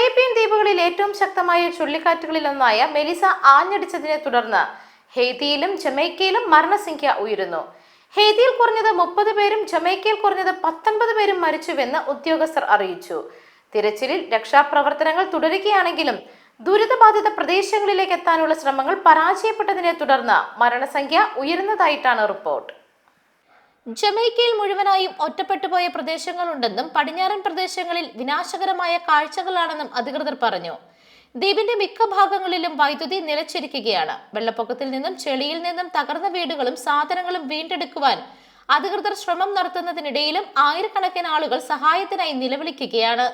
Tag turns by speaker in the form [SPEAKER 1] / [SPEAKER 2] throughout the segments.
[SPEAKER 1] Caribbean ദ്വീപുകളിൽ ഏറ്റവും ശക്തമായ ചുഴലിക്കാറ്റുകളിൽ ഒന്നായ മെലിസ ആഞ്ഞടിച്ചതിനെ തുടർന്ന് ഹെയ്തിയിലും ജമൈക്കയിലും മരണസംഖ്യ ഉയരുന്നു. ഹെയ്തിയിൽ കുറഞ്ഞത് മുപ്പത് പേരും ജമൈക്കയിൽ കുറഞ്ഞത് പത്തൊൻപത് പേരും മരിച്ചുവെന്ന് ഉദ്യോഗസ്ഥർ അറിയിച്ചു. തിരച്ചിലിൽ രക്ഷാപ്രവർത്തനങ്ങൾ തുടരുകയാണെങ്കിലും ദുരിതബാധിത പ്രദേശങ്ങളിലേക്ക് എത്താനുള്ള ശ്രമങ്ങൾ പരാജയപ്പെട്ടതിനെ തുടർന്ന് മരണസംഖ്യ ഉയരുന്നതായിട്ടാണ് റിപ്പോർട്ട്. ജമൈക്കയിൽ മുഴുവനായും ഒറ്റപ്പെട്ടുപോയ പ്രദേശങ്ങളുണ്ടെന്നും പടിഞ്ഞാറൻ പ്രദേശങ്ങളിൽ വിനാശകരമായ കാഴ്ചകളാണെന്നും അധികൃതർ പറഞ്ഞു. ദ്വീപിന്റെ മിക്ക ഭാഗങ്ങളിലും വൈദ്യുതി നിലച്ചിരിക്കുകയാണ്. വെള്ളപ്പൊക്കത്തിൽ നിന്നും ചെളിയിൽ നിന്നും തകർന്ന വീടുകളും സാധനങ്ങളും വീണ്ടെടുക്കുവാൻ അധികൃതർ ശ്രമം നടത്തുന്നതിനിടയിലും ആയിരക്കണക്കിന് ആളുകൾ സഹായത്തിനായി നിലവിളിക്കുകയാണ്.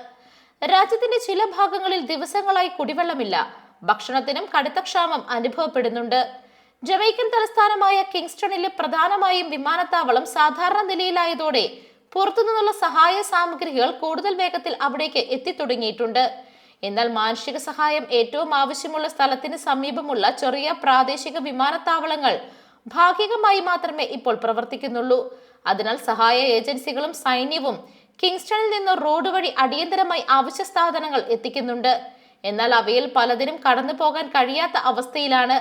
[SPEAKER 1] രാജ്യത്തിന്റെ ചില ഭാഗങ്ങളിൽ ദിവസങ്ങളായി കുടിവെള്ളമില്ല. ഭക്ഷണത്തിനും കടുത്ത ക്ഷാമം അനുഭവപ്പെടുന്നുണ്ട്. ജമൈക്കൻ തലസ്ഥാനമായ കിങ്സ്റ്റണിലെ പ്രധാനമായും വിമാനത്താവളം സാധാരണ നിലയിലായതോടെ പുറത്തുനിന്നുള്ള സഹായ സാമഗ്രികൾ കൂടുതൽ വേഗത്തിൽ അവിടേക്ക് എത്തിത്തുടങ്ങിയിട്ടുണ്ട്. എന്നാൽ മാനുഷിക സഹായം ഏറ്റവും ആവശ്യമുള്ള സ്ഥലത്തിന് സമീപമുള്ള ചെറിയ പ്രാദേശിക വിമാനത്താവളങ്ങൾ ഭാഗികമായി മാത്രമേ ഇപ്പോൾ പ്രവർത്തിക്കുന്നുള്ളൂ. അതിനാൽ സഹായ ഏജൻസികളും സൈന്യവും കിങ്സ്റ്റണിൽ നിന്ന് റോഡ് വഴി അടിയന്തരമായി അവശ്യ സാധനങ്ങൾ എത്തിക്കുന്നുണ്ട്. എന്നാൽ അവയിൽ പലതിനും കടന്നു പോകാൻ കഴിയാത്ത അവസ്ഥയിലാണ്.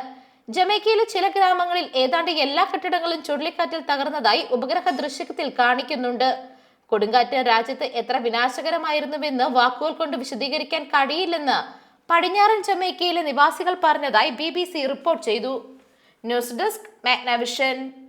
[SPEAKER 1] ജമൈക്കയിലെ ചില ഗ്രാമങ്ങളിൽ ഏതാണ്ട് എല്ലാ കെട്ടിടങ്ങളും ചുഴലിക്കാറ്റിൽ തകർന്നതായി ഉപഗ്രഹ ദൃശ്യത്തിൽ കാണിക്കുന്നുണ്ട്. കൊടുങ്കാറ്റ് രാജ്യത്ത് എത്ര വിനാശകരമായിരുന്നുവെന്ന് വാക്കുകൾ കൊണ്ട് വിശദീകരിക്കാൻ കഴിയില്ലെന്ന് പടിഞ്ഞാറൻ ജമൈക്കയിലെ നിവാസികൾ പറഞ്ഞതായി ബി റിപ്പോർട്ട് ചെയ്തു. News desk Magnavision.